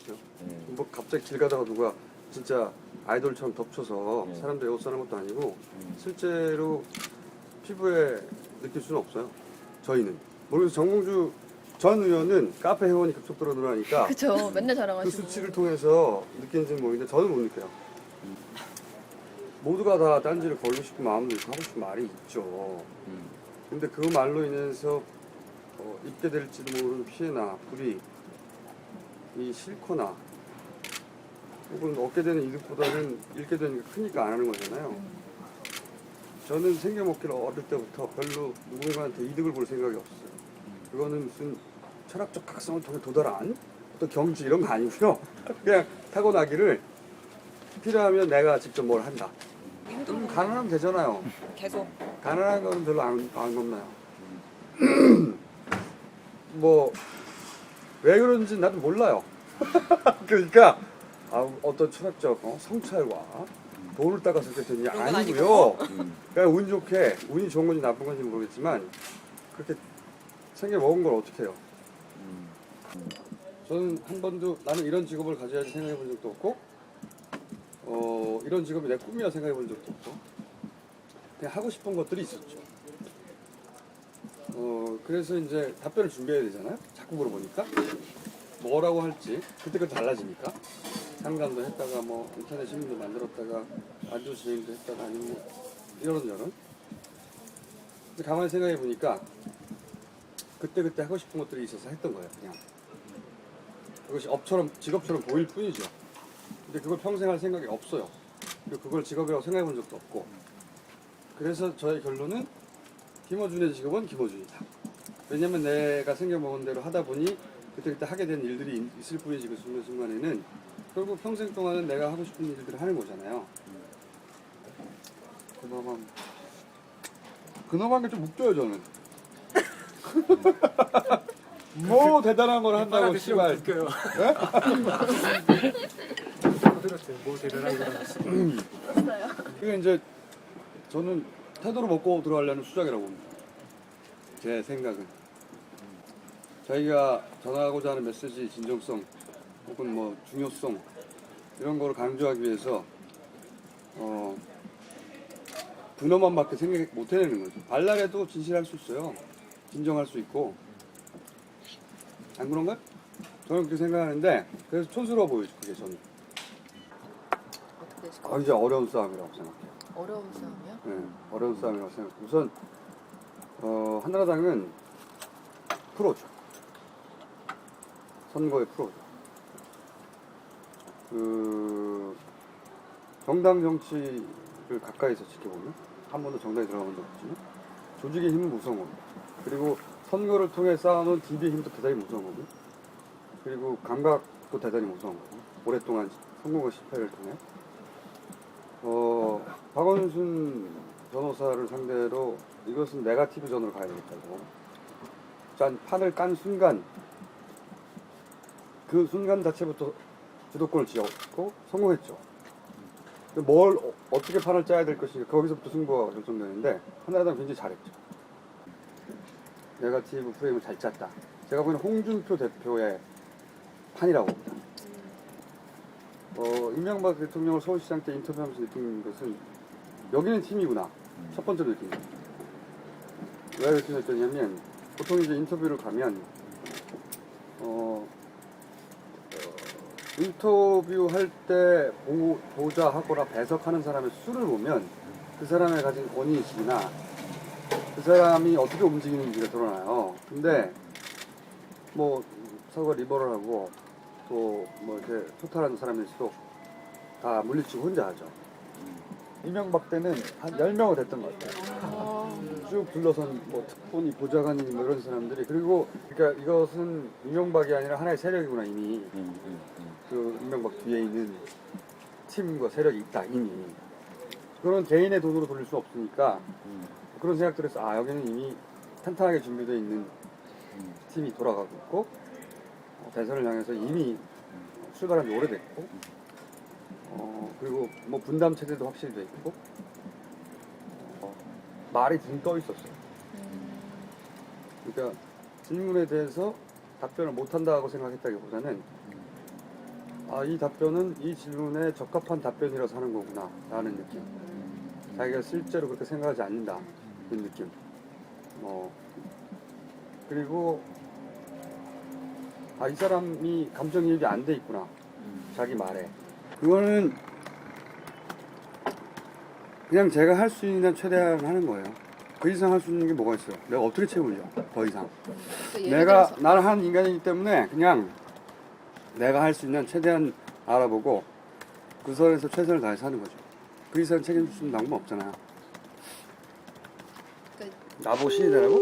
없어요. 네. 뭐 갑자기 길 가다가 누가 진짜 아이돌처럼 덮쳐서 네. 사람들 에워싸는 것도 아니고 음. 실제로 피부에 느낄 수는 없어요. 저희는. 모르겠어 정봉주 전 의원은 카페 회원이 급속도로 늘어나니까 그쵸. 맨날 그 자랑하시고. 수치를 통해서 느끼는지는 모르겠는데 저는 못 느껴요. 모두가 다 딴지를 걸고 싶은 마음도 있고 하고 싶은 말이 있죠. 음. 근데 그 말로 인해서 어, 입게 될지도 모르는 피해나 불이 이 싫거나 혹은 얻게 되는 이득보다는 잃게 되는 게 크니까 안 하는 거잖아요. 저는 생겨먹기를 어릴 때부터 별로 누군가한테 이득을 볼 생각이 없어요. 그거는 무슨 철학적 각성을 통해 도달한 어떤 경지 이런 거 아니고요. 그냥 타고나기를 필요하면 내가 직접 뭘 한다. 좀 가난하면 되잖아요. 계속 가난한 거는 별로 안, 안 겁나요. 뭐, 왜 그런지 나도 몰라요. 그러니까, 아, 어떤 철학적 어, 성찰과 돈을 따가서 그렇게 되냐? 그런 건 아니고요. 음. 그냥 운 좋게, 운이 좋은 건지 나쁜 건지 모르겠지만, 그렇게 생겨 먹은 걸 어떻게 해요? 음. 저는 한 번도 나는 이런 직업을 가져야지 생각해 본 적도 없고, 어, 이런 직업이 내 꿈이라 생각해 본 적도 없고, 그냥 하고 싶은 것들이 있었죠. 어, 그래서 이제 답변을 준비해야 되잖아요. 자꾸 물어보니까. 뭐라고 할지, 그때그때 달라지니까. 상담도 했다가, 뭐, 인터넷 신문도 만들었다가, 안조 진행도 했다가, 아니면 뭐, 이런저런. 근데 가만히 생각해 보니까, 그때그때 하고 싶은 것들이 있어서 했던 거예요, 그냥. 그것이 업처럼 직업처럼 보일 뿐이죠. 근데 그걸 평생 할 생각이 없어요. 그걸 직업이라고 생각해 본 적도 없고. 그래서 저의 결론은 김어준의 직업은 김어준이다. 왜냐면 내가 생겨먹은 대로 하다 보니 그때그때 하게 된 일들이 있- 있을 뿐이지 그 순간 순간에는 결국 평생 동안은 내가 하고 싶은 일들을 하는 거잖아요. 그나마 그나마 게좀 웃겨요 저는. 뭐 대단한 걸 한다고 씨발. 웃겨요. 들었어요. 뭐 대단한 거라고. 그게 이제 저는 태도로 먹고 들어가려는 수작이라고 봅니다. 제 생각은. 자기가 전하고자 하는 메시지 진정성 혹은 뭐 중요성 이런 거를 강조하기 위해서 어 분노만밖에 생각 못 해내는 거죠. 발랄해도 진실할 수 있어요. 진정할 수 있고 안 그런가? 저는 그렇게 생각하는데 그래서 촌스러워 보이죠. 그게 저는. 어떻게 아, 것 이제 어려운 싸움이라고 생각해요. 어려운 싸움이요? 네, 어려운 싸움이라고 생각해요. 우선 어, 한나라당은 프로죠. 선거의 프로죠. 그 정당 정치를 가까이서 지켜보면 한 번도 정당에 들어가본 적 없지만 조직의 힘은 무서운 겁니다. 그리고 선거를 통해 쌓아놓은 DB의 힘도 대단히 무서운 거고 그리고 감각도 대단히 무서운 거고 오랫동안 성공과 실패를 통해 어, 박원순 변호사를 상대로 이것은 네가티브 전으로 가야 되겠다고. 짠 판을 깐 순간 그 순간 자체부터 주도권을 쥐었고 성공했죠. 뭘 어, 어떻게 판을 짜야 될 것인가 거기서부터 승부가 결정되는데 하나당 굉장히 잘했죠. 네가티브 프레임을 잘 짰다. 제가 보기에는 홍준표 대표의 판이라고 봅니다. 어, 이명박 대통령을 서울시장 때 인터뷰하면서 느낀 것은 여기는 팀이구나. 첫 번째로 느낀 거예요. 왜 그렇게 느꼈냐면 보통 이제 인터뷰를 가면 어, 어, 인터뷰할 때 보, 보좌하거나 배석하는 사람의 수를 보면 그 사람의 가진 권위의식이나 그 사람이 어떻게 움직이는지가 드러나요. 근데 뭐 서거 리버럴하고 또 뭐 이렇게 토탈한 사람일수록 다 물리치고 혼자 하죠. 이명박 때는 한 10명은 됐던 것 같아요. 어, 쭉 둘러선 뭐 특본이 보좌관이 뭐 이런 사람들이 그리고 그러니까 이것은 이명박이 아니라 하나의 세력이구나 이미 음, 음, 음. 그 이명박 뒤에 있는 팀과 세력이 있다 이미 그런 개인의 돈으로 돌릴 수 없으니까 음. 그런 생각들을 해서 아 여기는 이미 탄탄하게 준비되어 있는 음. 팀이 돌아가고 있고 어, 대선을 향해서 이미 출발한 지 오래됐고 어, 그리고 뭐 분담 체제도 확실히 돼 있고 어, 말이 붕 떠 있었어요. 음, 그러니까 질문에 대해서 답변을 못 한다고 생각했다기보다는 아, 이 답변은 이 질문에 적합한 답변이라서 하는 거구나 라는 느낌. 자기가 실제로 그렇게 생각하지 않는다 그 느낌. 뭐 그리고 아 이 사람이 감정이입이 안 돼 있구나 자기 말에. 그거는 그냥 제가 할 수 있는 최대한 하는 거예요 그 이상 할 수 있는 게 뭐가 있어요 내가 어떻게 채우려 더 이상 그러니까 내가 나는 한 인간이기 때문에 그냥 내가 할 수 있는 최대한 알아보고 그 선에서 최선을 다해서 하는 거죠. 그 이상 책임질 수 있는 방법 없잖아요. 그러니까 나보고 신이 되라고?